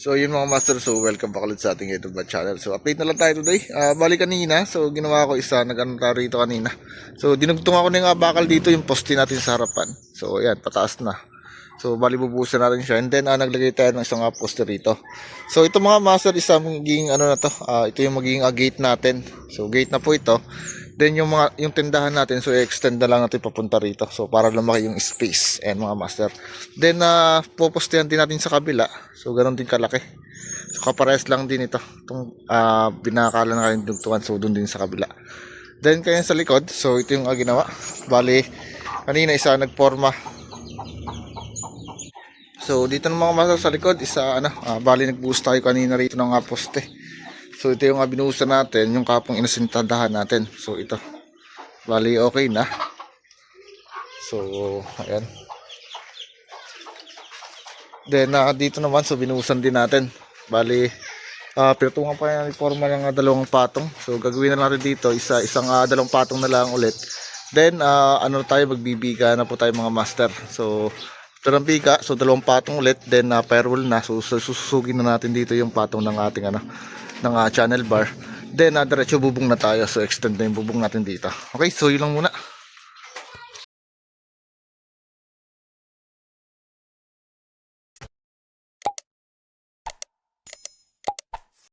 So yun mga master, so welcome back ulit sa ating YouTube channel. So update na lang tayo today. Ah, bali kanina, so ginawa ko isa, nag-ano rito kanina. So dinugtong ako ng bakal dito yung poste natin sa harapan. So ayan, pataas na. So bali bubuhusan natin siya and then ah, naglagay tayo ng isang ah, poste rito. So ito mga master, isa magiging ano na to, ah, ito yung magiging ah, gate natin. So gate na po ito. Then yung mga yung tindahan natin so i-extend na lang natin papunta rito. So para lumaki yung space and mga master. Then uh, pupustihan din natin sa kabila. So ganoon din kalaki. So kapares lang din ito. Itong uh, binakala na kayong dugtungan so doon din sa kabila. Then kaya sa likod, so ito yung uh, ginawa. Bali kanina isa nagporma. So dito ng mga master sa likod, isa ano, ah, bali nagbuhos tayo kanina rito ng uh, poste. So ito yung uh, binuhusan natin, yung kapong inasintandahan natin. So ito. Bali okay na. So ayan. Then ah, dito naman so binuhusan din natin. Bali ah pinutungan pa yan forma ng ah, dalawang patong. So gagawin na natin dito isa isang ah, dalawang patong na lang ulit. Then ah, ano tayo magbibiga na po tayo mga master. So ito ng biga, so dalawang patong ulit, then uh, firewall na, so so, susugin na natin dito yung patong ng ating ano, ng ah, channel bar. Then uh, diretso bubong na tayo, so extend na yung bubong natin dito. Okay, so yun lang muna.